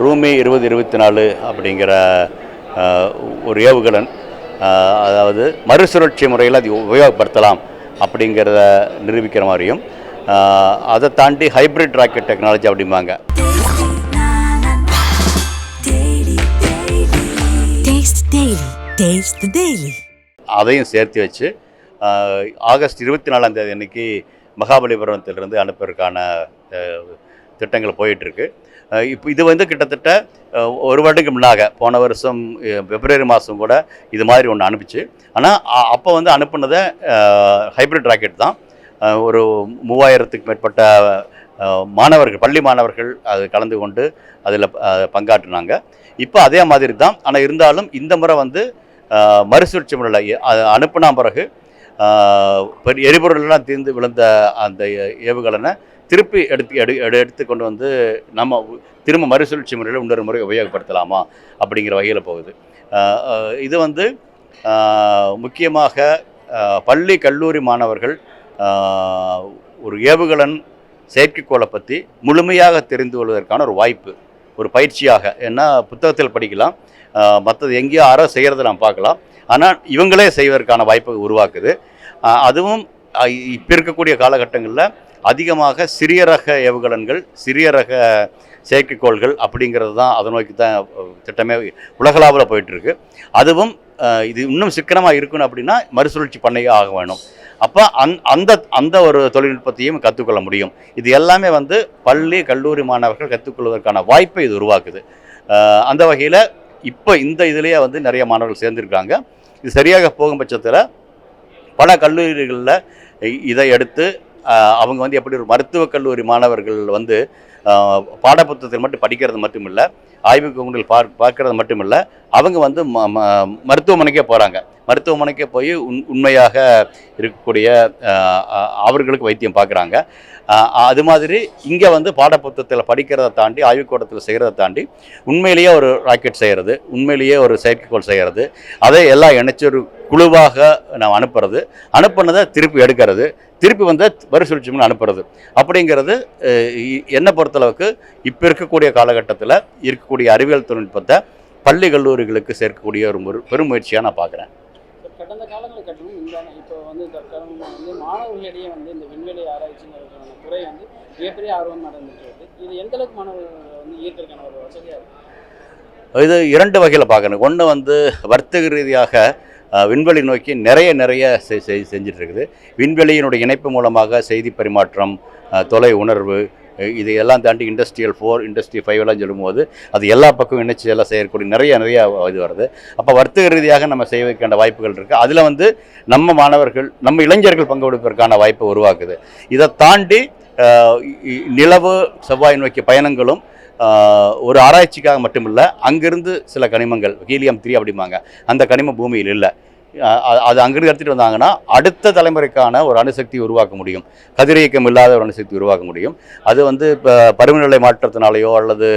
ரூமி இருபது இருபத்தி நாலு அப்படிங்கிற ஒரு ஏவுகலன் அதாவது மறுசுழற்சி முறையில் அது உபயோகப்படுத்தலாம் அப்படிங்கிறத நிரூபிக்கிற மாதிரியும் அதை தாண்டி ஹைப்ரிட் ராக்கெட் டெக்னாலஜி அப்படிம்பாங்க. அதையும் சேர்த்து வச்சு ஆகஸ்ட் இருபத்தி நாலாம் தேதி அன்னைக்கு மகாபலிபுரத்திலிருந்து அனுப்புறதுக்கான ஆஹ், திட்டங்கள் போயிட்டுருக்கு. இப்போ இது வந்து கிட்டத்தட்ட ஒரு வருடத்துக்கு முன்னாக போன வருஷம் பிப்ரவரி மாதம் கூட இது மாதிரி ஒன்று அனுப்பிச்சு. ஆனால் அப்போ வந்து அனுப்புனதை ஹைப்ரிட் ராக்கெட் தான். ஒரு மூவாயிரத்துக்கு மேற்பட்ட மாணவர்கள் பள்ளி மாணவர்கள் அது கலந்து கொண்டு அதில் பங்காற்றினாங்க. இப்போ அதே மாதிரி தான் ஆனால் இருந்தாலும் இந்த முறை வந்து மறுசுழற்சி முறையில் அனுப்புனா பிறகு எரிபொருள்லாம் தீர்ந்து விழுந்த அந்த ஏ- ஏவுகலனை திருப்பி எடுத்து எடு எடு எடுத்து கொண்டு வந்து நம்ம திரும்ப மறுசுழற்சி முறையில் இன்னொரு முறை உபயோகப்படுத்தலாமா அப்படிங்கிற வகையில் போகுது. இது வந்து முக்கியமாக பள்ளி கல்லூரி மாணவர்கள் ஒரு ஏவுகலன் செயற்கைக்கோளை பற்றி முழுமையாக தெரிந்து கொள்வதற்கான ஒரு வாய்ப்பு ஒரு பயிற்சியாக. ஏன்னா புத்தகத்தில் படிக்கலாம் மற்றது எங்கேயோ யாரோ செய்கிறத நாம் பார்க்கலாம். ஆனால் இவங்களே செய்வதற்கான வாய்ப்பை உருவாக்குது. அதுவும் இப்போ இருக்கக்கூடிய காலகட்டங்களில் அதிகமாக சிறிய ரக ஏவுகலன்கள் சிறிய ரக செயற்கைக்கோள்கள் அப்படிங்கிறது தான் அதை நோக்கி தான் திட்டமே உலகளாவில் போயிட்டுருக்கு அதுவும் இது இன்னும் சிக்கனமாக இருக்கணும் அப்படின்னா மறுசுழற்சி பண்ணையே ஆக வேணும். அப்போ அந் அந்த அந்த ஒரு தொழில்நுட்பத்தையும் கற்றுக்கொள்ள முடியும். இது எல்லாமே வந்து பள்ளி கல்லூரி மாணவர்கள் கற்றுக்கொள்வதற்கான வாய்ப்பை இது உருவாக்குது. அந்த வகையில் இப்போ இந்த இதுலேயே வந்து நிறைய மாணவர்கள் சேர்ந்துருக்காங்க. இது சரியாக போகும் பட்சத்தில் பல கல்லூரிகளில் இதை எடுத்து அவங்க வந்து எப்படி ஒரு மருத்துவக் கல்லூரி மாணவர்கள் வந்து பாடப்புத்தகத்தில் மட்டும் படிக்கிறது மட்டும் இல்லை ஆய்வுக்கூடங்கள் பார் பார்க்கறது மட்டும் இல்லை அவங்க வந்து ம ம- மருத்துவமனைக்கே போகிறாங்க மருத்துவமனைக்கே போய் உண் உண்மையாக இருக்கக்கூடிய அவர்களுக்கு வைத்தியம் பார்க்குறாங்க. அது மாதிரி இங்கே வந்து பாடப்புத்தகத்தில் படிக்கிறத தாண்டி ஆய்வுக்கூடத்தில் செய்கிறத தாண்டி உண்மையிலேயே ஒரு ராக்கெட் செய்கிறது உண்மையிலேயே ஒரு செயற்கைக்கோள் செய்கிறது. அதை எல்லாம் இணைச்சொரு குழுவாக நாம் அனுப்புறது. அனுப்புனதை திருப்பி எடுக்கிறது. திருப்பி வந்து மறுசுழற்சி பண்ணி அனுப்புறது. அப்படிங்கிறது என்னை பொறுத்தளவுக்கு இப்போ இருக்கக்கூடிய காலகட்டத்தில் இருக்கக்கூடிய அறிவியல் தொழில்நுட்பத்தை பள்ளி கல்லூரிகளுக்கு சேர்க்கக்கூடிய ஒரு முறு- பெரும் முயற்சியாக நான் பார்க்குறேன் கடந்த காலங்களை கட்டணும் இந்த இப்போ வந்து தற்காலமாக வந்து மாணவர்களிடையே வந்து இந்த விண்வெளி ஆராய்ச்சிங்கிறதுக்கான துறை வந்து மிகப்பெரிய ஆர்வம் நடந்துட்டு வருது இது எந்த அளவுக்கு மாணவர்கள் வந்து ஈர்க்கிறதுக்கான ஒரு வசதியாக இருக்கு? இது இரண்டு வகையில் பார்க்கணும் ஒன்று வந்து வர்த்தக ரீதியாக விண்வெளி நோக்கி நிறைய நிறைய செ- செ- விண்வெளியினுடைய இணைப்பு மூலமாக செய்தி பரிமாற்றம் தொலை உணர்வு இதையெல்லாம் இது எல்லாம் தாண்டி இண்டஸ்ட்ரியல் ஃபோர் இண்டஸ்ட்ரி ஃபைவ் எல்லாம் சொல்லும்போது அது எல்லா பக்கம் இணைச்சி எல்லாம் செய்யக்கூடிய நிறைய நிறைய இது வருது. அப்போ வர்த்தக ரீதியாக நம்ம செய்ய வைக்கின்ற வாய்ப்புகள் இருக்குது அதில் வந்து நம்ம மாணவர்கள் நம்ம இளைஞர்கள் பங்கு கொடுப்பதற்கான வாய்ப்பை உருவாக்குது. இதை தாண்டி நிலவு செவ்வாய் நோக்கிய பயணங்களும் ஒரு ஆராய்ச்சிக்காக மட்டுமில்ல அங்கிருந்து சில கனிமங்கள் ஹீலியம் த்ரீ அப்படிம்பாங்க. அந்த கனிம பூமியில் இல்லை. அது அங்கிருந்து எடுத்துகிட்டு வந்தாங்கன்னா அடுத்த தலைமுறைக்கான ஒரு அணுசக்தி உருவாக்க முடியும். கதிரியக்கம் இல்லாத ஒரு அணுசக்தி உருவாக்க முடியும். அது வந்து இப்போ பருவநிலை மாற்றத்தினாலேயோ அல்லது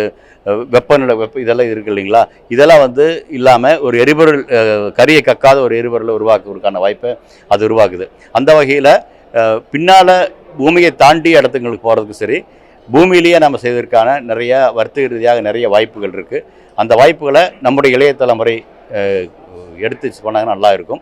வெப்பநிலை வெப்ப இதெல்லாம் இருக்கு இல்லைங்களா? இதெல்லாம் வந்து இல்லாமல் ஒரு எரிபொருள் கரியை கக்காத ஒரு எரிபொருளை உருவாக்குவதற்கான வாய்ப்பை அது உருவாக்குது. அந்த வகையில் பின்னால் பூமியை தாண்டி இடத்துங்களுக்கு போகிறதுக்கு சரி பூமியிலேயே நம்ம செய்வதற்கான நிறைய வர்த்தக ரீதியாக நிறைய வாய்ப்புகள் இருக்குது அந்த வாய்ப்புகளை நம்முடைய இளைய தலைமுறை எடுத்து போனாங்கன்னா நல்லா இருக்கும்.